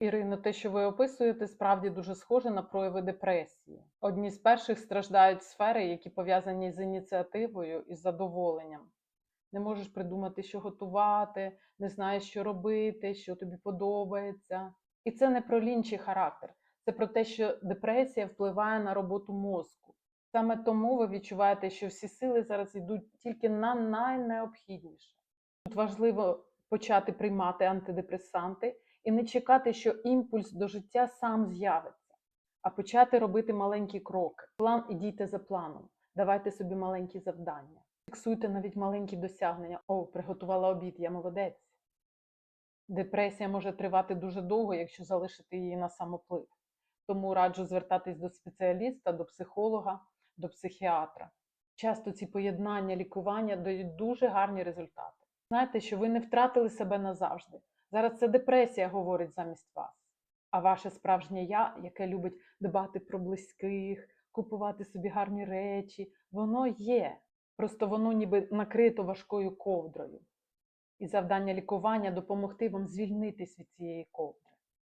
Ірино, те, що ви описуєте, справді дуже схоже на прояви депресії. Одні з перших страждають сфери, які пов'язані з ініціативою і задоволенням. Не можеш придумати, що готувати, не знаєш, що робити, що тобі подобається. І це не про лінчий характер, це про те, що депресія впливає на роботу мозку. Саме тому ви відчуваєте, що всі сили зараз йдуть тільки на найнеобхідніше. Тут важливо почати приймати антидепресанти і не чекати, що імпульс до життя сам з'явиться, а почати робити маленькі кроки. План і дійте за планом. Давайте собі маленькі завдання. Фіксуйте навіть маленькі досягнення. О, приготувала обід, я молодець. Депресія може тривати дуже довго, якщо залишити її на самоплив. Тому раджу звертатись до спеціаліста, до психолога, до психіатра. Часто ці поєднання лікування дають дуже гарні результати. Знаєте, що ви не втратили себе назавжди. Зараз це депресія говорить замість вас. А ваше справжнє я, яке любить дбати про близьких, купувати собі гарні речі, воно є. Просто воно ніби накрито важкою ковдрою. І завдання лікування допомогти вам звільнитись від цієї ковдри.